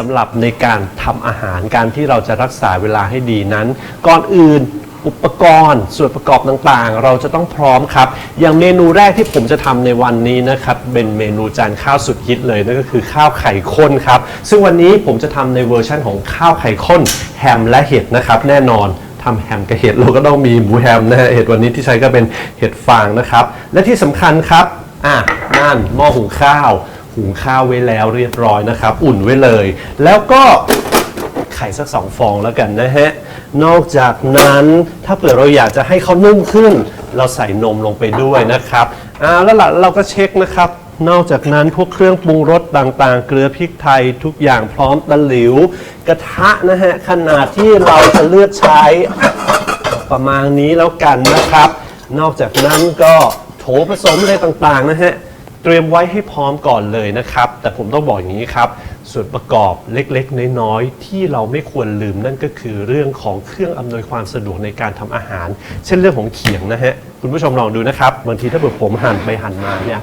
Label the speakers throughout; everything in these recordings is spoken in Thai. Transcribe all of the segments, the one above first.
Speaker 1: สำหรับในการทำอาหารการที่เราจะรักษาเวลาให้ดีนั้น ก่อนอื่นอุปกรณ์ส่วนประกอบต่างๆ เราจะต้องพร้อมครับ อย่างเมนูแรกที่ผมจะทำในวันนี้นะครับ เป็นเมนูจานข้าวสุดฮิตเลยนั่นก็คือข้าวไข่ข้นครับ ซึ่งวันนี้ผมจะทำในเวอร์ชั่นของข้าวไข่ข้นแฮมและเห็ดนะครับ แน่นอนทำแฮมกับเห็ดเราก็ต้องมีหมูแฮมนะฮะเห็ดวันนี้ที่ใช้ก็เป็นเห็ดฟางนะครับ และที่สำคัญครับอะนั่นหม้อหุงข้าว หุงข้าวไว้แล้วเรียบร้อยนะครับ อุ่นไว้เลย แล้วก็ไข่สักสองฟองแล้วกันนะฮะ นอกจากนั้นถ้าเผื่อเราอยากจะให้เขานุ่มขึ้น เราใส่นมลงไปด้วยนะครับอ่าแล้วล่ะเราก็เช็คนะครับ นอกจากนั้นพวกเครื่องปรุงรสต่างๆ เกลือพริกไทยทุกอย่างพร้อมตะหลิว กระทะนะฮะขนาดที่เราจะเลือกใช้ประมาณนี้แล้วกันนะครับ นอกจากนั้นก็โถผสมอะไรต่างๆนะฮะ เตรียมไว้ให้พร้อมก่อนเลยนะครับ แต่ผมต้องบอกอย่างนี้ครับ ส่วนประกอบเล็กๆ น้อยๆ ที่เราไม่ควรลืมนั่นก็คือเรื่องของเครื่องอำนวยความสะดวกในการทำอาหาร เช่นเรื่องของเขียงนะฮะ คุณผู้ชมลองดูนะครับ บางทีถ้าเกิดผมหั่นไปหั่นมาเนี่ย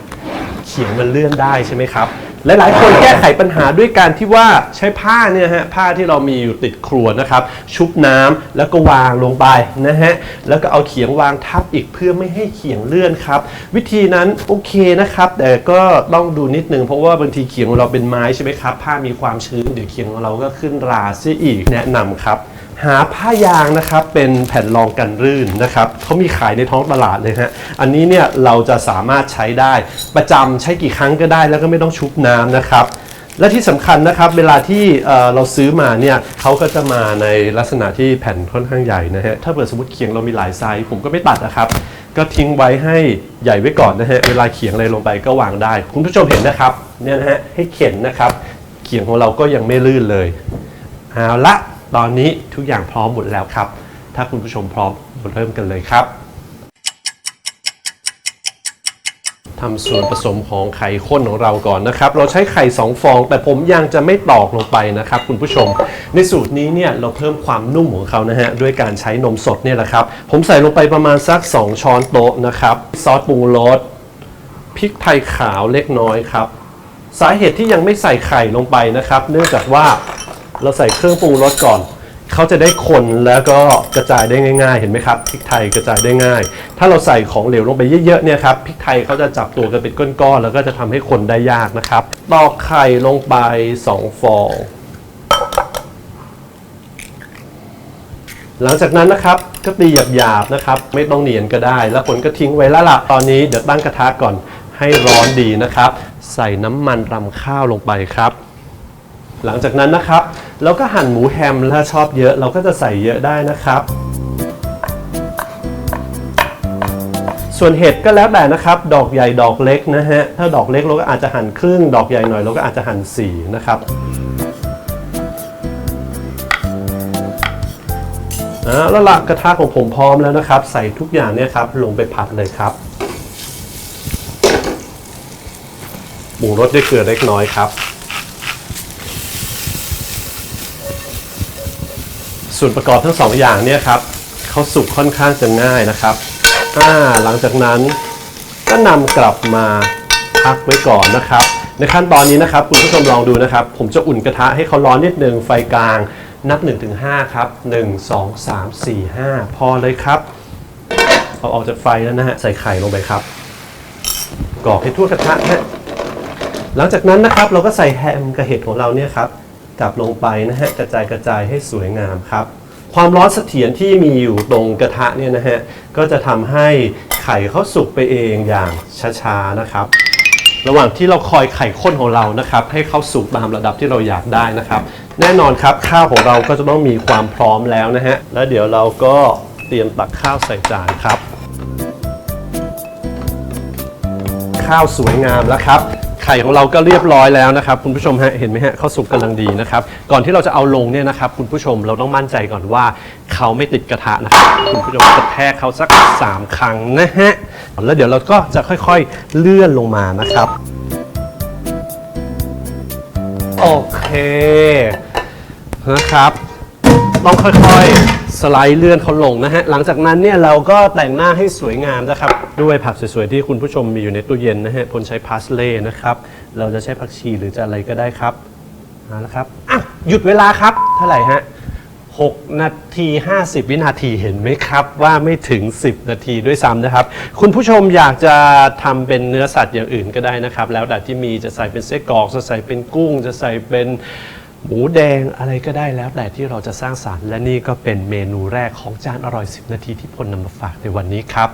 Speaker 1: เขียงมันเลื่อนได้ใช่ไหมครับ หลายๆ คนแก้ไขปัญหาด้วยการที่ว่าใช้ผ้าเนี่ยฮะผ้าที่เรามีอยู่ติดครัวนะครับ ชุบน้ำแล้วก็วางลงไปนะฮะแล้วก็เอาเขียงวางทับอีกเพื่อไม่ให้เขียงเลื่อนครับ วิธีนั้นโอเคนะครับ แต่ก็ต้องดูนิดนึงเพราะว่าบางทีเขียงของเราเป็นไม้ใช่ไหมครับผ้ามีความชื้นเดี๋ยวเขียงของเราก็ขึ้นราเสียอีกแนะนำครับ หาผ้ายางนะครับเป็นแผ่นรองกันรื่นนะครับเขามีขายในท้องตลาดเลยฮะอันนี้เนี่ยเราจะสามารถใช้ได้ประจำใช้กี่ครั้งก็ได้ แล้วก็ไม่ต้องชุบน้ำนะครับ และที่สำคัญนะครับเวลาที่เเราซื้อมาเนี่ยเขาก็จะมาในลักษณะที่แผ่นค่อนข้างใหญ่นะฮะถ้าเกิดสมมติเขียงเรามีหลายไซส์ผมก็ไม่ตัดนะครับ ก็ทิ้งไว้ให้ใหญ่ไว้ก่อนนะฮะเวลาเขียงอะไรลงไปก็วางได้ คุณผู้ชมเห็นนะครับเนี่ยนะฮะให้เข็นนะครับ เขียงของเราก็ยังไม่ลื่นเลยเอาละ ตอนนี้ทุกอย่างพร้อมหมดแล้วครับ ถ้าคุณผู้ชมพร้อมเราเริ่มกันเลยครับทำส่วนผสมของไข่ข้นของเราก่อนนะครับ เราใช้ไข่ 2 ฟอง แต่ผมยังจะไม่ตอกลงไปนะครับคุณผู้ชม ในสูตรนี้เนี่ยเราเพิ่มความนุ่มของเขานะฮะด้วยการใช้นมสดเนี่ยแหละครับ ผมใส่ลงไปประมาณสัก 2 ช้อนโต๊ะนะครับ ซอสปรุงรสพริกไทยขาวเล็กน้อยครับ สาเหตุที่ยังไม่ใส่ไข่ลงไปนะครับ เนื่องจากว่า เราใส่เครื่องปรุงรสก่อนเขาจะได้คนแล้วก็กระจายได้ง่าย ๆ เห็นไหมครับพริกไทยกระจายได้ง่าย ถ้าเราใส่ของเหลวลงไปเยอะๆเนี่ยครับพริกไทยเขาจะจับตัวกันเป็นก้อนๆแล้วก็จะทำให้คนได้ยากนะครับตอกไข่ลงไป 2 ฟอง หลังจากนั้นนะครับก็ตีหยาบๆนะครับ ไม่ต้องเนียนก็ได้ แล้วคนก็ทิ้งไว้ล้วล่ะตอนนี้เดี๋ยวตั้งกระทะก่อนให้ร้อนดีนะครับ ใส่น้ำมันรำข้าวลงไปครับ หลังจากนั้นนะครับเราก็หั่นหมูแฮมถ้าชอบเยอะ เราก็จะใส่เยอะได้นะครับ ส่วนเห็ดก็แล้วแต่นะครับ ดอกใหญ่ดอกเล็กนะฮะถ้าดอกเล็กเราก็อาจจะหั่นครึ่ง ดอกใหญ่หน่อยเราก็อาจจะหั่นสี่นะครับอ่าแล้วละกระทะของผมพร้อมแล้วนะครับ ใส่ทุกอย่างเนี่ยครับลงไปผัดเลยครับปรุงรสด้วยเกลือเล็กน้อยครับ ส่วนประกอบทั้งสองอย่างเนี่ยครับเขาสุกค่อนข้างจะง่ายนะครับอ่าหลังจากนั้นก็นำกลับมาพักไว้ก่อนนะครับ ในขั้นตอนนี้นะครับคุณผู้ชมลองดูนะครับ ผมจะอุ่นกระทะให้เขาร้อนนิดนึงไฟกลางนับ1-5ครับ 1 2 3 4 5 พอเลยครับเอาออกจากไฟแล้วนะฮะใส่ไข่ลงไปครับกรอกให้ทั่วกระทะนะหลังจากนั้นนะครับเราก็ใส่แฮมกับเห็ดของเราเนี่ยครับ กลับลงไปนะฮะกระจายกระจายให้สวยงามครับ ความร้อนเสถียรที่มีอยู่ตรงกระทะเนี่ยนะฮะก็จะทำให้ไข่เขาสุกไปเองอย่างช้าๆนะครับ ระหว่างที่เราคอยไข่ข้นของเรานะครับ ให้เขาสุกตามระดับที่เราอยากได้นะครับ แน่นอนครับข้าวของเราก็จะต้องมีความพร้อมแล้วนะฮะแล้วเดี๋ยวเราก็เตรียมตักข้าวใส่จานครับ ข้าวสวยงามแล้วครับ ข่ของเราก็เรียบร้อยแล้วนะครับคุณผู้ชมฮะเห็นไหมฮะเขาสุกกำลังดีนะครับก่อนที่เราจะเอาลงเนี่ยนะครับคุณผู้ชมเราต้องมั่นใจก่อนว่าเขาไม่ติดกระทะนะครับคุณผู้ชมกระแทกเขาสักสามครั้งนะฮะแล้วเดี๋ยวเราก็จะค่อยๆเลื่อนลงมานะครับโอเคนะครับ ต้องค่อยๆ สไลด์เลื่อนเขาลงนะฮะ หลังจากนั้นเนี่ยเราก็แต่งหน้าให้สวยงามนะครับ ด้วยผักสวยๆ ที่คุณผู้ชมมีอยู่ในตู้เย็นนะฮะพลใช้พาสเล่นะครับ เราจะใช้ผักชีหรือจะอะไรก็ได้ครับมาล้วครับอะหยุดเวลาครับ เท่าไหร่ฮะ6นาที 50 วินาทีเห็นไหมครับ ว่าไม่ถึง 10 นาทีด้วยซ้ำนะครับ คุณผู้ชมอยากจะทำเป็นเนื้อสัตว์อย่างอื่นก็ได้นะครับ แล้วแต่ที่มีจะใส่เป็นไส้กรอกจะใส่เป็นกุ้ง จะใส่เป็น หมูแดงอะไรก็ได้แล้วแต่ที่เราจะสร้างสารรค์ และนี่ก็เป็นเมนูแรกของจานอร่อย 10 นาทีที่พลนำมาฝากในวันนี้ครับ